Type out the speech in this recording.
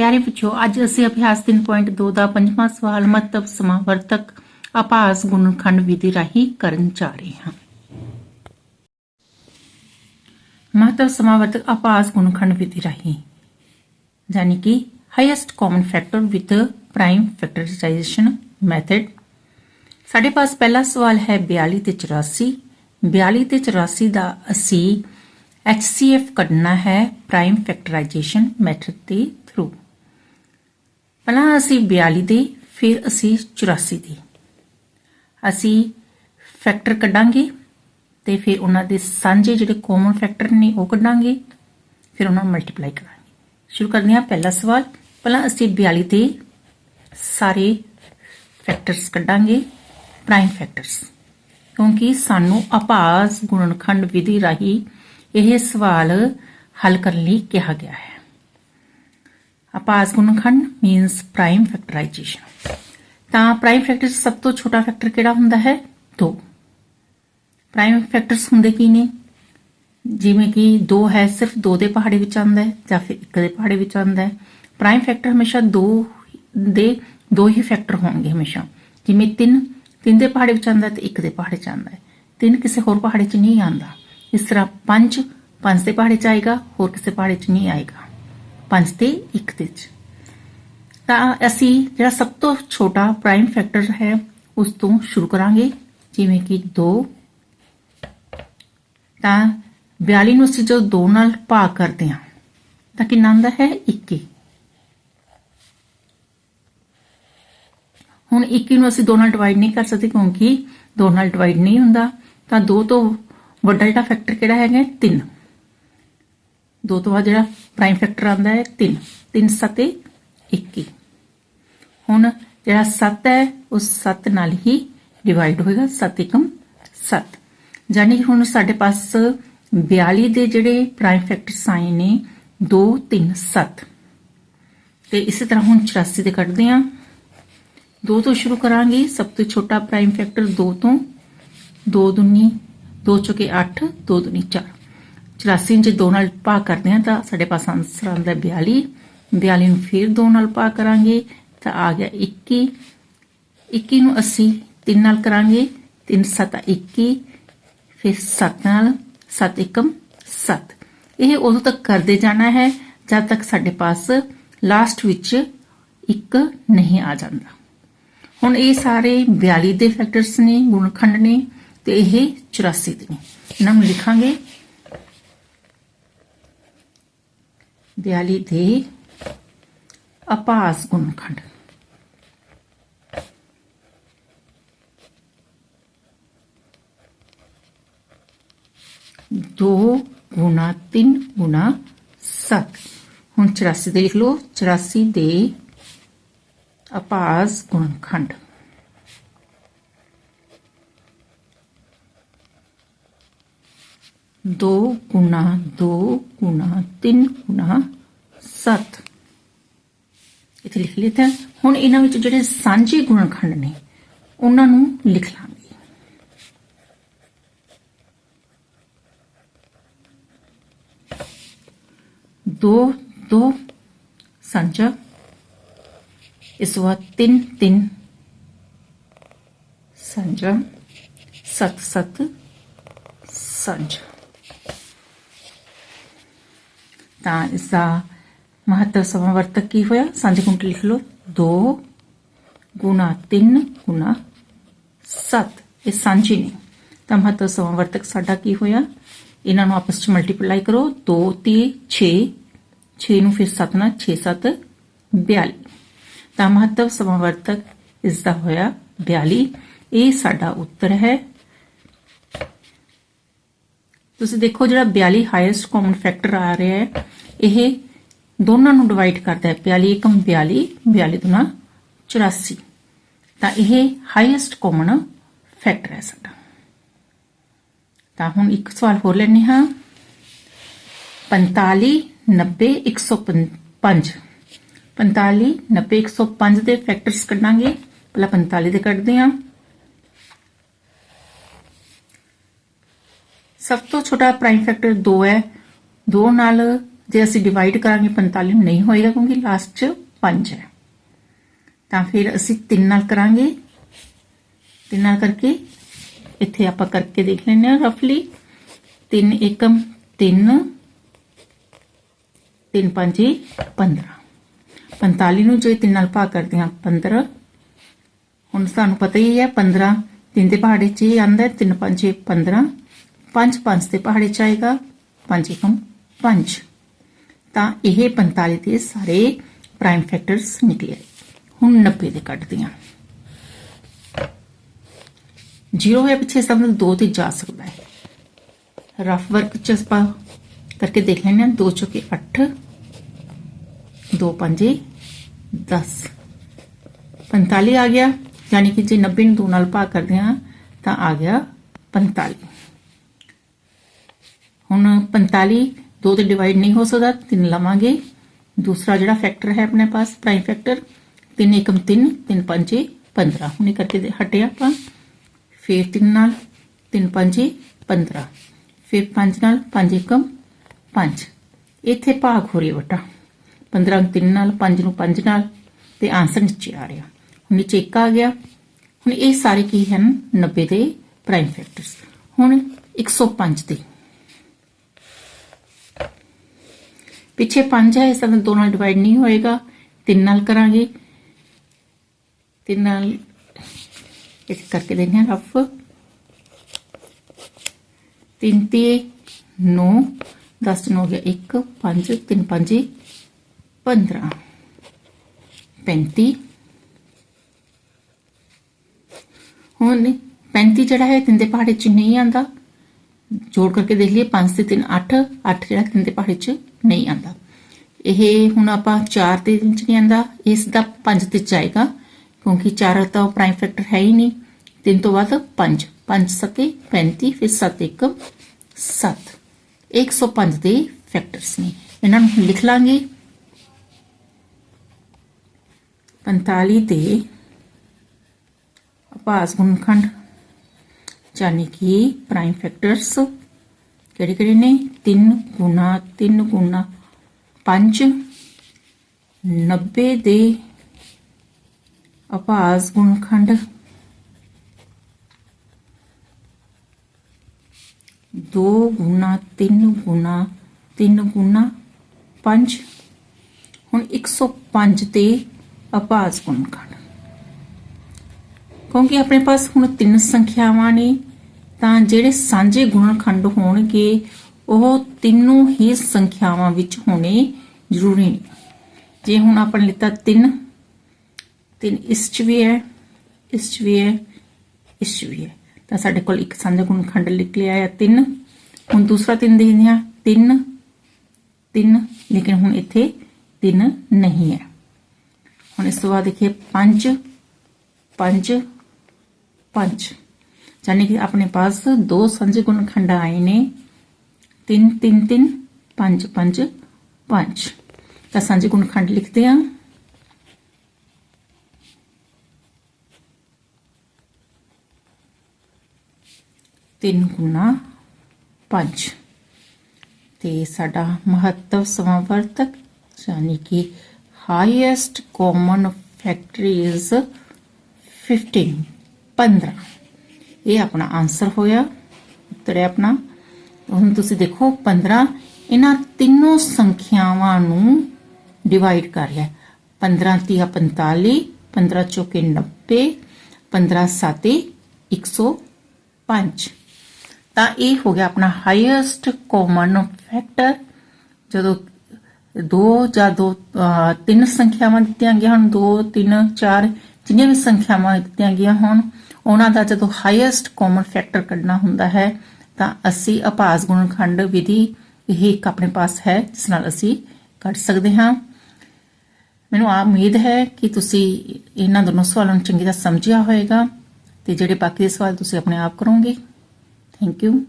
ਪਿਆਰੇ ਬੱਚਿਓ ਅੱਜ ਅਸੀਂ ਅਭਿਆਸ 3.2 ਦਾ ਪੰਜਵਾਂ ਸਵਾਲ ਮਹੱਤਵ ਸਮਾਵਰਤਕ ਆਭਾਸ ਗੁਣਨਖੰਡ ਵਿਧੀ ਰਾਹੀਂ ਕਰਨ ਜਾ ਰਹੇ ਹਾਂ ਮਹੱਤਵ ਸਮਾਵਰਤਕ ਆਭਾਸ ਗੁਣਨਖੰਡ ਵਿਧੀ ਰਾਹੀਂ ਯਾਨੀ ਕਿ highest common factor with prime factorisation method ਸਾਡੇ ਪਾਸ ਪਹਿਲਾ ਸਵਾਲ ਹੈ 42 ਤੇ 84 42 ਤੇ 84 ਦਾ ਅਸੀਂ HCF ਕੱਢਣਾ ਹੈ ਪ੍ਰਾਈਮ ਫੈਕਟਰਾਈਜ਼ੇਸ਼ਨ ਮੈਥਡ ਦੇ ਥਰੂ ਪਹਿਲਾਂ ਅਸੀਂ 42 ਦੇ, ਫਿਰ ਅਸੀਂ 84 ਦੇ। ਅਸੀਂ ਫੈਕਟਰ ਕੱਢਾਂਗੇ ਤੇ ਫਿਰ ਉਹਨਾਂ ਦੇ ਸਾਂਝੇ ਜਿਹੜੇ ਕਾਮਨ ਫੈਕਟਰ ਨੇ ਉਹ ਕੱਢਾਂਗੇ, ਫਿਰ ਉਹਨਾਂ ਨੂੰ ਮਲਟੀਪਲਾਈ ਕਰਾਂਗੇ। ਸ਼ੁਰੂ ਕਰਦੇ ਹਾਂ ਪਹਿਲਾ ਸਵਾਲ। ਪਹਿਲਾਂ ਅਸੀਂ 42 ਦੇ ਸਾਰੇ ਫੈਕਟਰਸ ਕੱਢਾਂਗੇ ਪ੍ਰਾਈਮ ਫੈਕਟਰਸ ਕਿਉਂਕਿ ਸਾਨੂੰ ਆਭਾਸ ਗੁਣਨਖੰਡ ਵਿਧੀ ਰਾਹੀਂ ਇਹ ਸਵਾਲ ਹੱਲ ਕਰਨ ਲਈ ਕਿਹਾ ਗਿਆ ਹੈ। ਆਭਾਸ ਗੁਣਨਖੰਡ ਮੀਨਸ ਪ੍ਰਾਈਮ ਫੈਕਟਰਾਈਜ਼ੇਸ਼ਨ ਤਾਂ ਪ੍ਰਾਈਮ ਫੈਕਟਰ ਸਭ ਤੋਂ ਛੋਟਾ ਫੈਕਟਰ ਕਿਹੜਾ ਹੁੰਦਾ ਹੈ? 2 ਪ੍ਰਾਈਮ ਫੈਕਟਰਸ ਹੁੰਦੇ ਕੀ ਨੇ? ਜਿਵੇਂ ਕਿ 2 ਹੈ ਸਿਰਫ 2 ਦੇ ਪਹਾੜੇ ਵਿੱਚ ਆਉਂਦਾ ਹੈ ਜਾਂ ਫਿਰ 1 ਦੇ ਪਹਾੜੇ ਵਿੱਚ ਆਉਂਦਾ ਹੈ। ਪ੍ਰਾਈਮ ਫੈਕਟਰ ਹਮੇਸ਼ਾ 2 ਦੇ ਦੋ ਹੀ ਫੈਕਟਰ ਹੋਣਗੇ ਹਮੇਸ਼ਾ। ਜਿਵੇਂ 3 3 ਦੇ ਪਹਾੜੇ ਵਿੱਚ ਆਉਂਦਾ ਹੈ ਤੇ 1 ਦੇ ਪਹਾੜੇ ਚ ਆਉਂਦਾ ਹੈ। 3 ਕਿਸੇ ਹੋਰ ਪਹਾੜੇ ਚ ਨਹੀਂ ਆਉਂਦਾ। ਇਸ ਤਰ੍ਹਾਂ 5 5 ਦੇ ਪਹਾੜੇ ਚ ਆਏਗਾ, ਹੋਰ ਕਿਸੇ ਪਹਾੜੇ ਚ ਨਹੀਂ ਆਏਗਾ। 5 ਤੇ 1 ਦੇ ਚ ਤਾਂ ਅਸੀਂ ਜਿਹੜਾ ਸਭ ਤੋਂ ਛੋਟਾ ਪ੍ਰਾਈਮ ਫੈਕਟਰ ਹੈ, ਉਸ ਤੋਂ ਸ਼ੁਰੂ ਕਰਾਂਗੇ, ਜਿਵੇਂ ਕਿ 2 ਤਾਂ 42 ਨੂੰ ਅਸੀਂ ਜਦੋਂ 2 ਨਾਲ ਭਾਗ ਕਰਦੇ ਹਾਂ, ਤਾਂ ਕਿੰਨਾ ਆਉਂਦਾ ਹੈ? 21 ਹੁਣ 21 ਨੂੰ ਅਸੀਂ 2 ਨਾਲ ਡਿਵਾਈਡ ਨਹੀਂ ਕਰ ਸਕਦੇ, ਕਿਉਂਕਿ 2 ਨਾਲ ਡਿਵਾਈਡ ਨਹੀਂ ਹੁੰਦਾ, ਤਾਂ 2 ਤੋਂ ਵੱਡਾ ਜਿਹੜਾ ਫੈਕਟਰ ਕਿਹੜਾ ਹੈਗਾ? 3 2 ਤੋਂ ਬਾਅਦ ਜਿਹੜਾ ਪ੍ਰਾਈਮ ਫੈਕਟਰ ਆਉਂਦਾ ਹੈ 3 3 7 21 ਹੁਣ ਜਿਹੜਾ 7 ਹੈ, ਉਸ 7 ਨਾਲ ਹੀ ਡਿਵਾਈਡ ਹੋਏਗਾ 7 1 7 ਜਾਨੀ ਕਿ ਹੁਣ ਸਾਡੇ ਪਾਸ 42 ਦੇ ਜਿਹੜੇ ਪ੍ਰਾਈਮ ਫੈਕਟਰ ਆਏ ਨੇ 2 3 7 ਤੇ ਇਸੇ ਤਰ੍ਹਾਂ ਹੁਣ 84 ਦੇ ਕੱਢਦੇ ਆਂ 2 ਤੋਂ ਸ਼ੁਰੂ ਕਰਾਂਗੇ, ਸਭ ਤੋਂ ਛੋਟਾ ਪ੍ਰਾਈਮ ਫੈਕਟਰ 2 ਤੋਂ 2 ਦੁਨੀ 2 ਚੁਕੇ 8 2 ਦੁਨੀ 4 84 ਜੇ 2 ਨਾਲ ਭਾਗ ਕਰਦੇ ਹਾਂ ਤਾਂ ਸਾਡੇ ਪਾਸ ਆਨਸਰ ਆਉਂਦਾ 42 42 ਨੂੰ ਫਿਰ 2 ਨਾਲ ਭਾਗ ਕਰਾਂਗੇ ਤਾਂ ਆ ਗਿਆ 21 21 ਨੂੰ ਅਸੀਂ 3 ਨਾਲ ਕਰਾਂਗੇ 3 7 21 ਫਿਰ 7 ਨਾਲ 7 1 7 ਇਹ ਉਦੋਂ ਤੱਕ ਕਰਦੇ ਜਾਣਾ ਹੈ ਜਦ ਤੱਕ ਸਾਡੇ ਪਾਸ ਲਾਸਟ ਵਿੱਚ 1 ਨਹੀਂ ਆ ਜਾਂਦਾ। ਹੁਣ ਇਹ ਸਾਰੇ 42 ਦੇ ਫੈਕਟਰਸ ਨੇ, ਗੁਣਖੰਡ ਨੇ ਤੇ ਇਹ 84 ਦੇ ਨੇ। ਇਹਨਾਂ ਨੂੰ ਲਿਖਾਂਗੇ 42 ਦੇ ਅਪਾਸ ਗੁਣਖੰਡ ਦੋ ਗੁਣਾ 3 ਗੁਣਾ 7 ਹੁਣ 84 ਦੇ ਲਿਖ ਲਓ। 84 ਦੇ ਅਪਾਸ ਗੁਣਖੰਡ ਦੋ ਗੁਣਾ ਦੋ ਗੁਣਾ 3 ਗੁਣਾ 7 ਇੱਥੇ ਲਿਖ ਲਿਆ ਹੁਣ ਇਹਨਾਂ ਵਿੱਚ ਜਿਹੜੇ ਸਾਂਝੇ ਗੁਣਖੰਡ ਨੇ, ਉਹਨਾਂ ਨੂੰ ਲਿਖ ਲਾਂਗੇ। ਦੋ ਦੋ, ਸਾਂਝਾ। ਇਸ ਵਾਰ 3 3 ਸਾਂਝਾ। 7 7 ਸਾਂਝਾ। ਤਾਂ ਇਸ ਦਾ ਮਹੱਤਵ ਸਮਾਵਰਤਕ ਕੀ ਹੋਇਆ? ਸਾਂਝੇ ਗੁਣ ਲਿਖ ਲਓ। 2 ਗੁਣਾ 3 ਗੁਣਾ 7 ਇਹ ਸਾਂਝੇ ਨੇ। ਤਾਂ ਮਹੱਤਵ ਸਮਾਵਰਤਕ ਸਾਡਾ ਕੀ ਹੋਇਆ? ਇਹਨਾਂ ਨੂੰ ਆਪਸ ਵਿੱਚ ਮਲਟੀਪਲਾਈ ਕਰੋ। 2 ਤੇ 6 6 ਨੂੰ ਫਿਰ 7 ਨਾਲ 6 7 42 ਤਾਂ ਮਹੱਤਵ ਸਮਾਵਰਤਕ ਇਸ ਦਾ ਹੋਇਆ 42 ਇਹ ਸਾਡਾ ਉੱਤਰ ਹੈ। ਤੁਸੀਂ ਦੇਖੋ ਜਿਹੜਾ 42 ਹਾਈਐਸਟ ਕਾਮਨ ਫੈਕਟਰ ਆ ਰਿਹਾ ਹੈ, ਇਹ ਦੋਨਾਂ ਨੂੰ ਡਿਵਾਈਡ ਕਰਦਾ ਹੈ 42 એકਮ 42 42 ਦੁਨਾ 84 ਤਾਂ ਇਹ ਹਾਈਐਸਟ ਕਾਮਨ ਫੈਕਟਰ ਹੈ ਸਾਡਾ। ਤਾਂ ਹੁਣ ਇੱਕ ਸਵਾਲ ਹੋਰ ਲੈਣੇ ਹਾਂ। 45 90 105 45 90 105 ਦੇ ਫੈਕਟਰਸ ਕੱਢਾਂਗੇ। ਪਹਿਲਾਂ 45 ਦੇ ਕੱਢਦੇ ਹਾਂ। ਸਭ ਤੋਂ ਛੋਟਾ ਪ੍ਰਾਈਮ ਫੈਕਟਰ 2 ਹੈ। 2 ਨਾਲ ਜੇ ਅਸੀਂ ਡਿਵਾਈਡ ਕਰਾਂਗੇ 45 ਨੂੰ ਨਹੀਂ ਹੋਏਗਾ ਕਿਉਂਕਿ ਲਾਸਟ 'ਚ 5 ਹੈ। ਤਾਂ ਫਿਰ ਅਸੀਂ 3 ਨਾਲ ਕਰਾਂਗੇ। 3 ਨਾਲ ਕਰਕੇ ਇੱਥੇ ਆਪਾਂ ਕਰਕੇ ਦੇਖ ਲੈਂਦੇ ਹਾਂ ਰਫਲੀ 3 ਏਕਮ 3 3 5 15 45 ਨੂੰ ਜੇ 3 ਨਾਲ ਭਾਗ ਕਰਦੇ ਹਾਂ 15 ਹੁਣ ਸਾਨੂੰ ਪਤਾ ਹੀ ਹੈ 15 ਤਿੰਨ ਦੇ ਪਹਾੜੇ 'ਚ ਹੀ ਆਂਦਾ 3 5 15 5 5 ਦੇ ਪਹਾੜੇ 'ਚ ਆਏਗਾ 5 ਏਕਮ 5 ਤਾਂ ਇਹ 45 ਦੇ ਸਾਰੇ ਪ੍ਰਾਈਮ ਫੈਕਟਰਸ ਨਿਕਲੇ ਹੁਣ 90 ਦੇ ਕੱਢਦੇ ਹਾਂ। ਜੀਰੋ ਹੈ ਪਿੱਛੇ ਸਭ ਨੂੰ 2 ਤੇ ਜਾ ਸਕਦਾ ਹੈ। ਰਫ ਵਰਕ ਚ ਆਪਾਂ ਕਰਕੇ ਦੇਖ ਲੈਂਦੇ ਹਾਂ। 2 ਚੁਕੇ 8 2 5 10 45 ਆ ਗਿਆ। ਯਾਨੀ ਕਿ ਜੇ 90 ਨੂੰ 2 ਨਾਲ ਭਾਗ ਕਰਦੇ ਹਾਂ, ਤਾਂ ਆ ਗਿਆ 45 ਹੁਣ 45 2 ਤੇ ਡਿਵਾਈਡ ਨਹੀਂ ਹੋ ਸਕਦਾ 3 ਲਵਾਂਗੇ। ਦੂਸਰਾ ਜਿਹੜਾ ਫੈਕਟਰ ਹੈ ਆਪਣੇ ਪਾਸ ਪ੍ਰਾਈਮ ਫੈਕਟਰ 3 ਏਕਮ 3 3 5 15 ਹੁਣ ਇਹ ਕਰਕੇ ਹਟਿਆ ਆਪਾਂ। ਫਿਰ 3 ਨਾਲ 3 5 15 ਫਿਰ 5 ਨਾਲ 5 ਏਕਮ 5 ਇੱਥੇ ਭਾਗ ਹੋ ਰਿਹਾ ਬਟਾ 15 ਨੂੰ 3 ਨਾਲ 5 ਨੂੰ 5 ਨਾਲ, ਤੇ ਆਨਸਰ ਨੀਚੇ ਆ ਰਿਹਾ। ਹੁਣ ਨੀਚੇ 1 ਆ ਗਿਆ। ਹੁਣ ਇਹ ਸਾਰੇ ਕੀ ਹਨ? 90 ਦੇ ਪ੍ਰਾਈਮ ਫੈਕਟਰਸ ਹੁਣ 105 ਦੇ। ਪਿੱਛੇ 5 ਹੈ, ਇਸ ਤਰ੍ਹਾਂ ਦੋ ਨਾਲ ਡਿਵਾਈਡ ਨਹੀਂ ਹੋਏਗਾ। 3 ਨਾਲ ਕਰਾਂਗੇ। 3 ਨਾਲ ਇੱਕ ਕਰਕੇ ਦੇਖਦੇ ਹਾਂ ਰਫ 3 ਤੇ 9 10 ਨੂੰ ਹੋ ਗਿਆ 1 5 3 5 15 35 ਹੁਣ 35 ਜਿਹੜਾ ਹੈ, ਤਿੰਨ ਦੇ ਪਹਾੜੇ ਚ ਨਹੀਂ ਆਂਦਾ ਜੋੜ ਕਰਕੇ ਦੇਖ ਲਈਏ 5 ਤੇ 3 8 8 ਜਿਹੜਾ ਤਿੰਨ ਦੇ ਪਹਾੜੇ ਚ ਨਹੀਂ ਆਂਦਾ। ਇਹ ਹੁਣ ਆਪਾਂ 4 ਦੇ ਚ ਨਹੀਂ ਆਂਦਾ, ਇਸ ਦਾ 5 ਤੇ ਚ ਆਏਗਾ ਕਿਉਂਕਿ 4 ਤਾਂ ਪ੍ਰਾਈਮ ਫੈਕਟਰ ਹੈ ਹੀ ਨਹੀਂ। ਤਿੰਨ ਤੋਂ ਬਾਅਦ 5 5 ਸਕੇ 35 ਫਿਰ 7 1 7 105 ਦੇ ਫੈਕਟਰਸ ਨੇ। ਇਹਨਾਂ ਨੂੰ ਲਿਖ ਲਾਂਗੇ। 45 ਦੇ ਅਪਾਸ ਗੁਣਖੰਡ ਯਾਨੀ ਕਿ ਪ੍ਰਾਈਮ ਫੈਕਟਰਸ ਕਿਹੜੇ ਕਿਹੜੇ ਨੇ? 3 ਗੁਣਾ 3 ਗੁਣਾ 5 90 ਦੇ ਅਪਾਸ ਗੁਣਖੰਡ। 2 ਗੁਣਾ 3 ਗੁਣਾ 3 ਗੁਣਾ 5 ਹੁਣ 105 ਤੇ ਅਪਾਸ ਗੁਣਖੰਡ। ਕਿਉਂਕਿ ਆਪਣੇ ਪਾਸ ਹੁਣ ਤਿੰਨ ਸੰਖਿਆਵਾਂ ਨੇ ਤਾਂ ਜਿਹੜੇ ਸਾਂਝੇ ਗੁਣਨਖੰਡ ਹੋਣਗੇ, ਉਹ ਤਿੰਨੋਂ ਹੀ ਸੰਖਿਆਵਾਂ ਵਿੱਚ ਹੋਣੇ ਜ਼ਰੂਰੀ ਨੇ। ਜੇ ਹੁਣ ਆਪਾਂ ਲਿੱਤਾ 3 3 ਇਸ ਚ ਵੀ ਹੈ, ਇਸ ਚ ਵੀ ਹੈ, ਇਸ ਚ ਵੀ ਹੈ। ਤਾਂ ਸਾਡੇ ਕੋਲ ਇੱਕ ਸਾਂਝਾ ਗੁਣਨਖੰਡ ਲਿਖ ਲਿਆ ਹੈ 3 ਹੁਣ ਦੂਸਰਾ 3 ਦੇਖਦੇ ਹਾਂ। 3 3 ਲੇਕਿਨ ਹੁਣ ਇੱਥੇ 3 ਨਹੀਂ ਹੈ। ਹੁਣ ਇਸ ਤੋਂ ਬਾਅਦ ਦੇਖੀਏ 5 5 5 ਯਾਨੀ ਕਿ ਆਪਣੇ ਪਾਸ ਦੋ ਸਾਂਝੇ ਗੁਣਨਖੰਡ ਆਏ ਨੇ। 3 3 3 5 5 5 ਤਾਂ ਸਾਂਝੇ ਗੁਣਨਖੰਡ ਲਿਖਦੇ ਹਾਂ। ਤਿੰਨ ਗੁਣਾ 5 ਤੇ ਸਾਡਾ ਮਹੱਤਵ ਸਮਾਵਰਤਕ ਯਾਨੀ ਕਿ ਹਾਈਐਸਟ ਕਾਮਨ ਫੈਕਟਰ ਇਜ਼ 15 15 ਇਹ ਆਪਣਾ ਆਨਸਰ ਹੋਇਆ ਉੱਤਰ ਹੈ ਆਪਣਾ। ਹੁਣ ਤੁਸੀਂ ਦੇਖੋ 15 ਇਹਨਾਂ ਤਿੰਨੋਂ ਸੰਖਿਆਵਾਂ ਨੂੰ ਡਿਵਾਈਡ ਕਰ ਰਿਹਾ 15 ਤੀਆ 45 15 ਚੌਕੇ 90 15 ਸਾਤੇ 105 ਤਾਂ ਇਹ ਹੋ ਗਿਆ ਆਪਣਾ ਹਾਈਐਸਟ ਕਾਮਨ ਫੈਕਟਰ ਜਦੋਂ ਦੋ ਜਾਂ ਦੋ ਤਿੰਨ ਸੰਖਿਆਵਾਂ ਦਿੱਤੀਆਂ ਗਈਆਂ ਹਨ 2 3 4 ਜਿੰਨੀਆਂ ਵੀ ਸੰਖਿਆਵਾਂ ਦਿੱਤੀਆਂ ਗਈਆਂ ਹੋਣ ਉਹਨਾਂ ਦਾ ਜਦੋਂ ਹਾਈਐਸਟ ਕਾਮਨ ਫੈਕਟਰ ਕੱਢਣਾ ਹੁੰਦਾ ਹੈ, ਤਾਂ ਅਸੀਂ ਅਭਾਸ ਗੁਣਨਖੰਡ ਵਿਧੀ ਇਹ ਇੱਕ ਆਪਣੇ ਪਾਸ ਹੈ, ਜਿਸ ਨਾਲ ਅਸੀਂ ਕੱਢ ਸਕਦੇ ਹਾਂ। ਮੈਨੂੰ ਆ ਉਮੀਦ ਹੈ ਕਿ ਤੁਸੀਂ ਇਹਨਾਂ ਦੋਨੋਂ ਸਵਾਲਾਂ ਨੂੰ ਚੰਗੀ ਤਰ੍ਹਾਂ ਸਮਝਿਆ ਹੋਵੇਗਾ ਤੇ ਜਿਹੜੇ ਬਾਕੀ ਦੇ ਸਵਾਲ ਤੁਸੀਂ ਆਪਣੇ ਆਪ ਕਰੋਗੇ। Thank you